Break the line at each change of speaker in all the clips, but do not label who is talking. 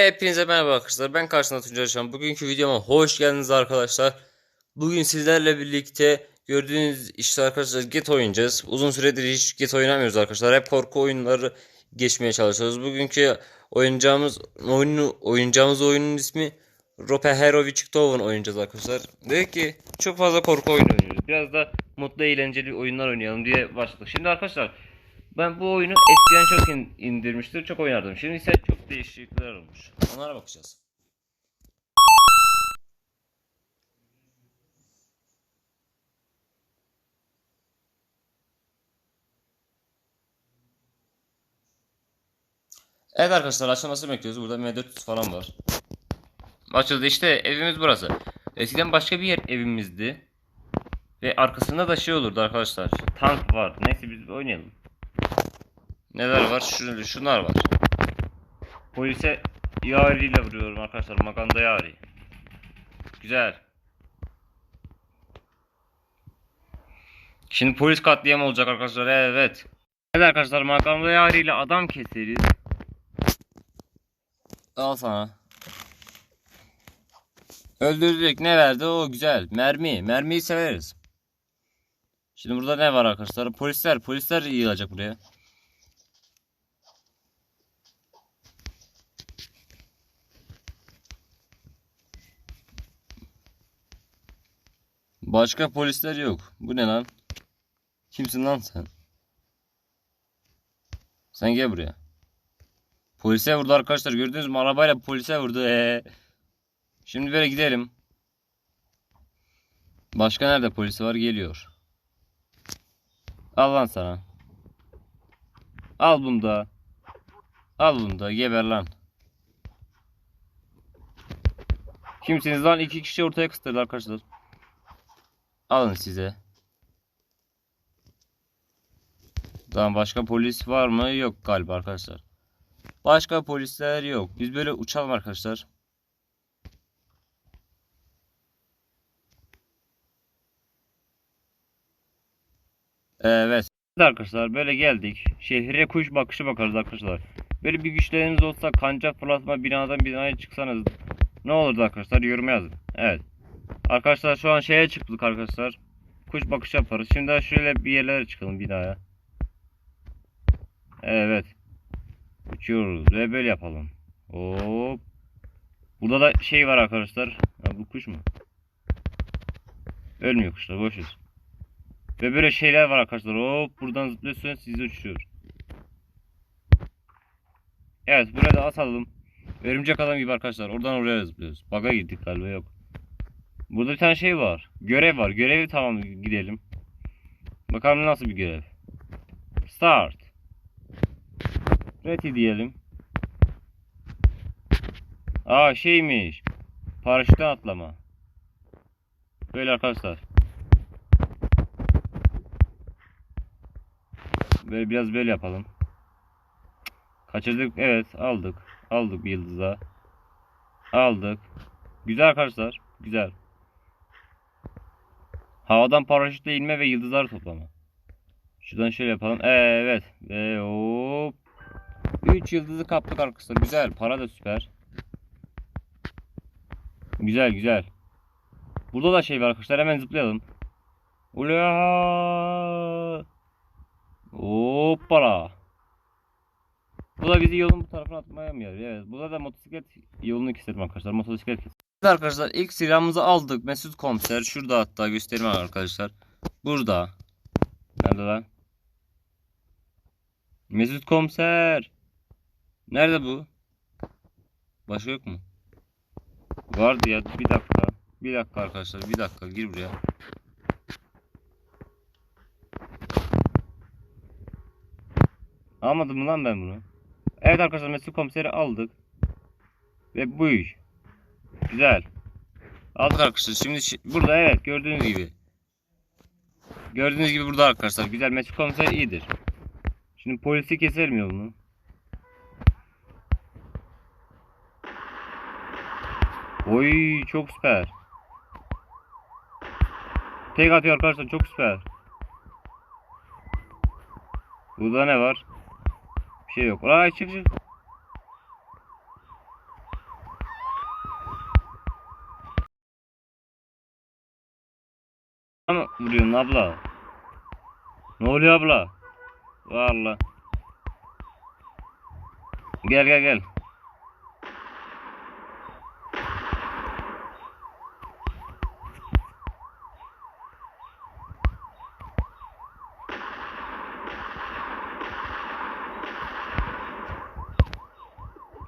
Hepinize merhaba arkadaşlar. Ben karşınızda Tuncay Şan. Bugünkü videoma hoş geldiniz arkadaşlar. Bugün sizlerle birlikte gördüğünüz işte arkadaşlar Get oynayacağız. Uzun süredir hiç Get oynamıyoruz arkadaşlar. Hep korku oyunları geçmeye çalışıyoruz. Bugünkü oynayacağımız oyunu oynayacağımız oyunun ismi Rope Herovic Town oynayacağız arkadaşlar. Dedik ki çok fazla korku oyunu oynuyoruz. Biraz da mutlu eğlenceli oyunlar oynayalım diye başladık. Şimdi arkadaşlar ben bu oyunu eskiden çok in- indirmiştim, çok oynardım. Şimdi ise çok değişiklikler olmuş. Onlara bakacağız. Evet arkadaşlar açılmasını bekliyoruz. Burada M400 falan var. Açıldı işte evimiz burası. Eskiden başka bir yer evimizdi. Ve arkasında da şey olurdu arkadaşlar. Tank var. Neyse biz oynayalım. Neler var? Şu, şunlar var. Polise yariyle vuruyorum arkadaşlar. Maganda yari. Güzel. Şimdi polis katliamı olacak arkadaşlar. Evet. Evet arkadaşlar maganda yariyle adam keseriz. Al sana. Öldürdük. Ne verdi? O güzel. Mermi. Mermiyi severiz. Şimdi burada ne var arkadaşlar? Polisler. Polisler yığılacak buraya. Başka polisler yok. Bu ne lan? Kimsin lan sen? Sen gel buraya. Polise vurdu arkadaşlar. Gördünüz mü? Arabayla polise vurdu. Ee. Şimdi böyle gidelim. Başka nerede polisi var? Geliyor. Al lan sana. Al bunu da. Al bunu da. Geber lan. Kimsiniz lan? İki kişi ortaya kıstırdı arkadaşlar. Alın size. Tamam başka polis var mı? Yok galiba arkadaşlar. Başka polisler yok. Biz böyle uçalım arkadaşlar. Evet. Arkadaşlar böyle geldik. Şehre kuş bakışı bakarız arkadaşlar. Böyle bir güçleriniz olsa kanca fırlatma binadan binaya çıksanız ne olurdu arkadaşlar? Yorum yazın. Evet. Arkadaşlar şu an şeye çıktık arkadaşlar. Kuş bakışı yaparız. Şimdi şöyle bir yerlere çıkalım binaya. Evet. Uçuyoruz ve böyle yapalım. Hop. Burada da şey var arkadaşlar. Ha, bu kuş mu? Ölmüyor kuşlar boşuz. Ve böyle şeyler var arkadaşlar. Hop buradan zıplıyorsunuz sizi uçuruyor. Evet buraya da atalım. Örümcek adam gibi arkadaşlar. Oradan oraya zıplıyoruz. Baga gittik galiba yok. Burada bir tane şey var. Görev var. Görevi tamam gidelim. Bakalım nasıl bir görev. Start. Ready diyelim. Aa şeymiş. Paraşütten atlama. Böyle arkadaşlar. Böyle biraz böyle yapalım. Kaçırdık. Evet aldık. Aldık bir yıldıza. Aldık. Güzel arkadaşlar. Güzel. Havadan paraşütle inme ve yıldızlar toplama. Şuradan şöyle yapalım. Evet. Ve hop. 3 yıldızı kaptık arkadaşlar. Güzel. Para da süper. Güzel güzel. Burada da şey var arkadaşlar. Hemen zıplayalım. Ula! Hoppala. Bu da bizi yolun bu tarafına atmaya mı yarıyor? Evet. Burada da motosiklet yolunu keselim arkadaşlar. Motosiklet keselim. Arkadaşlar ilk silahımızı aldık. Mesut komiser. Şurada hatta göstereyim arkadaşlar. Burada. Nerede lan? Mesut komiser. Nerede bu? Başka yok mu? Vardı ya. Bir dakika. Bir dakika arkadaşlar. Bir dakika. Gir buraya. Almadım mı lan ben bunu? Evet arkadaşlar Mesut komiseri aldık. Ve bu iş. Güzel. Aldık arkadaşlar. Şimdi şi- burada evet gördüğünüz gibi. Gördüğünüz gibi burada arkadaşlar. Güzel Mesut komiser iyidir. Şimdi polisi keselim yolunu. Oy çok süper. Tek atıyor arkadaşlar çok süper. Burada ne var? Bir şey yok. Ay çık çık. Ama vuruyorsun abla. Ne oluyor abla? Vallahi. Gel gel gel.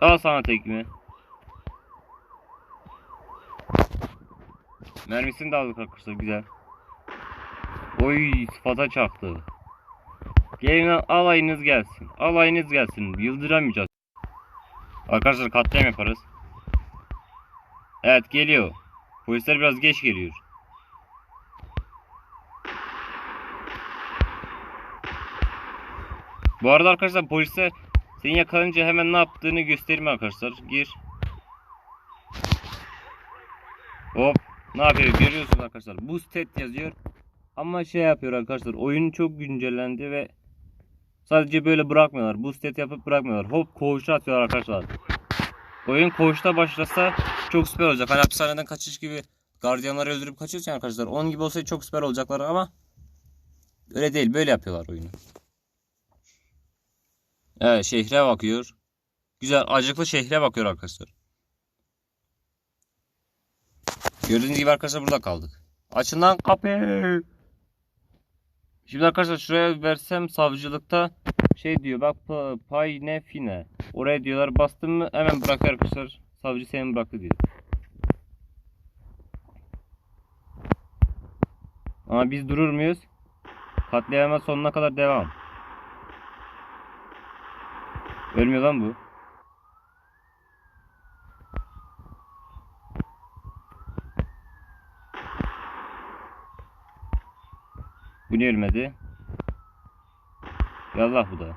Al sana tekme. Mermisini de aldık arkadaşlar güzel. Oy sıfata çaktı. Gelin alayınız gelsin. Alayınız gelsin. Yıldıramayacağız. Arkadaşlar katliam yaparız. Evet geliyor. Polisler biraz geç geliyor. Bu arada arkadaşlar polisler seni yakalayınca hemen ne yaptığını göstereyim arkadaşlar. Gir. Hop. Ne yapıyor görüyorsunuz arkadaşlar. Bu stat yazıyor. Ama şey yapıyor arkadaşlar. Oyun çok güncellendi ve sadece böyle bırakmıyorlar. Bu stat yapıp bırakmıyorlar. Hop koğuşa atıyorlar arkadaşlar. Oyun koğuşta başlasa çok süper olacak. Hani hapishaneden kaçış gibi gardiyanları öldürüp kaçıyorsun arkadaşlar. Onun gibi olsaydı çok süper olacaklar ama öyle değil. Böyle yapıyorlar oyunu. Evet şehre bakıyor. Güzel acıklı şehre bakıyor arkadaşlar. Gördüğünüz gibi arkadaşlar burada kaldık. Açın lan kapıyı. Şimdi arkadaşlar şuraya versem savcılıkta şey diyor bak pa- pay ne fine. Oraya diyorlar bastım mı hemen bırakıyor arkadaşlar. Savcı seni bıraktı diyor. Ama biz durur muyuz? Katliama sonuna kadar devam. Ölmüyor lan bu. Bu niye ölmedi? Yallah bu da.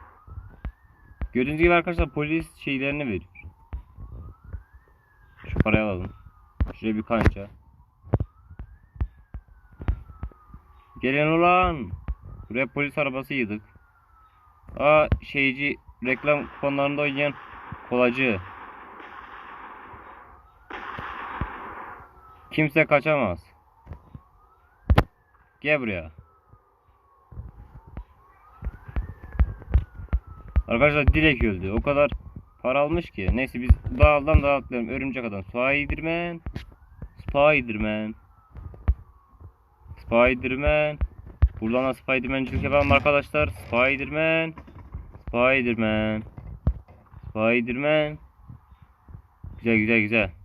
Gördüğünüz gibi arkadaşlar polis şeylerini veriyor. Şu parayı alalım. Şuraya bir kanca. Gelin ulan. Buraya polis arabası yığdık. Aa şeyci reklam kuponlarında oynayan kolacı. Kimse kaçamaz. Gel buraya. Arkadaşlar Dilek öldü. O kadar para almış ki. Neyse biz dağıldan dağa atlayalım. Örümcek adam. Spiderman. Spiderman. Spiderman. Buradan da Spiderman'cilik yapalım arkadaşlar. Spiderman. Spiderman. Spiderman. Güzel güzel güzel.